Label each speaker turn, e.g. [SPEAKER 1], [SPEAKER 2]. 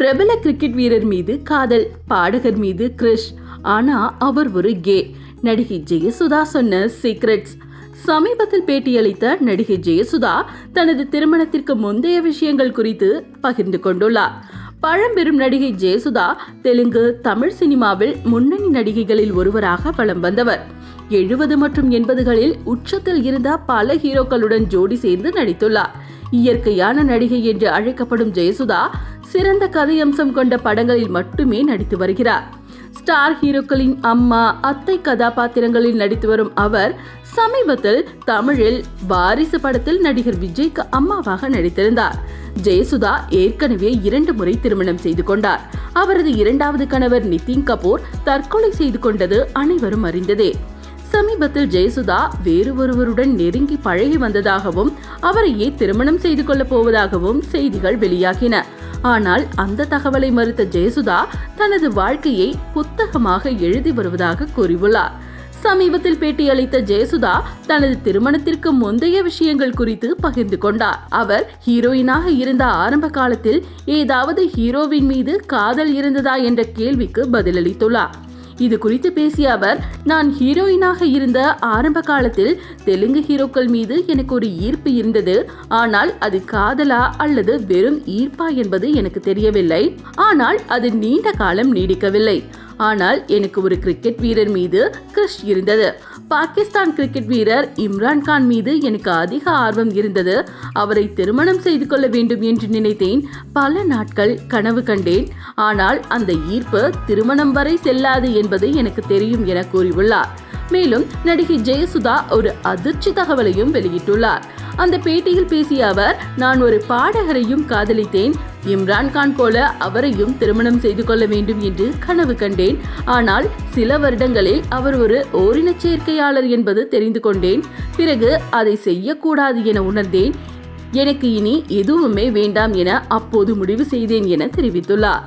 [SPEAKER 1] பிரபல கிரிக்கெட் வீரர் மீது காதல் பாடகர் மீது கிரிஷ் ஆனா அவர் ஒரு கே. நடிகை ஜெயசுதா சொன்ன சீக்ரெட்ஸ் சமீபத்தில் பேட்டியளித்த நடிகை ஜெயசுதா தனது திருமணத்திற்கு முந்தைய விஷயங்கள் குறித்து பகிர்ந்து கொண்டுள்ளார். பழம்பெரும் நடிகை ஜெயசுதா தெலுங்கு தமிழ் சினிமாவில் முன்னணி நடிகைகளில் ஒருவராக வலம் வந்தவர். எழுபது மற்றும் எண்பதுகளில் உச்சத்தில் இருந்த பல ஹீரோக்களுடன் ஜோடி சேர்ந்து நடித்துள்ளார். இயற்கையான நடிகை என்று அழைக்கப்படும் ஜெயசுதா சிறந்த கதையம்சம் கொண்ட படங்களில் மட்டுமே நடித்து வருகிறார். ஸ்டார் ஹீரோக்களின் அம்மா அத்தை கதாபாத்திரங்களில் நடித்து வரும் அவர் சமீபத்தில் தமிழில் வாரிசு படத்தில் நடிகர் விஜய்க்கு அம்மாவாக நடித்திருந்தார். ஜெயசுதா ஏற்கனவே இரண்டு முறை திருமணம் செய்து கொண்டார். அவரது இரண்டாவது கணவர் நிதின் கபூர் தற்கொலை செய்து கொண்டது அனைவரும் அறிந்ததே. சமீபத்தில் ஜெயசுதா வேறு ஒருவருடன் நெருங்கி பழகி வந்ததாகவும் அவரையே திருமணம் செய்து கொள்ளப் போவதாகவும் செய்திகள் வெளியாகின. ஆனால் அந்த தகவலை மறுத்த ஜெயசுதா தனது வாழ்க்கையை புத்தகமாக எழுதி வருவதாக கூறியுள்ளார். சமீபத்தில் பேட்டியளித்த ஜெயசுதா தனது திருமணத்திற்கு முந்தைய விஷயங்கள் குறித்து பகிர்ந்து கொண்டார். அவர் ஹீரோயினாக இருந்த ஆரம்ப காலத்தில் ஏதாவது ஹீரோவின் மீது காதல் இருந்ததா என்ற கேள்விக்கு பதிலளித்துள்ளார். இது குறித்து பேசிய அவர் நான் ஹீரோயினாக இருந்த ஆரம்ப காலத்தில் தெலுங்கு ஹீரோக்கள் மீது எனக்கு ஒரு ஈர்ப்பு இருந்தது. ஆனால் அது காதலா அல்லது வெறும் ஈர்ப்பா என்பது எனக்கு தெரியவில்லை. ஆனால் அது நீண்ட காலம் நீடிக்கவில்லை. ஆனால் எனக்கு ஒரு கிரிக்கெட் வீரர் மீது கிருஷ் இருந்தது. பாகிஸ்தான் கிரிக்கெட் வீரர் இம்ரான் கான் மீது எனக்கு அதிக ஆர்வம் இருந்தது. அவரை திருமணம் செய்து கொள்ள வேண்டும் என்று நினைத்தேன். பல நாட்கள் கனவு கண்டேன். ஆனால் அந்த ஈர்ப்பு திருமணம் வரை செல்லாது என்பது எனக்கு தெரியும் என கூறியுள்ளார். மேலும் நடிகை ஜெயசுதா ஒரு அதிர்ச்சி தகவலையும் வெளியிட்டுள்ளார். அந்த பேட்டியில் பேசிய அவர் நான் ஒரு பாடகரையும் காதலித்தேன். இம்ரான்கான் போல அவரையும் திருமணம் செய்து கொள்ள வேண்டும் என்று கனவு கண்டேன். ஆனால் சில வருடங்களில் அவர் ஒரு ஓரினச் சேர்க்கையாளர் என்பது தெரிந்து கொண்டேன். பிறகு அதை செய்யக்கூடாது என உணர்ந்தேன். எனக்கு இனி எதுவுமே வேண்டாம் என அப்போது முடிவு செய்தேன் என தெரிவித்துள்ளார்.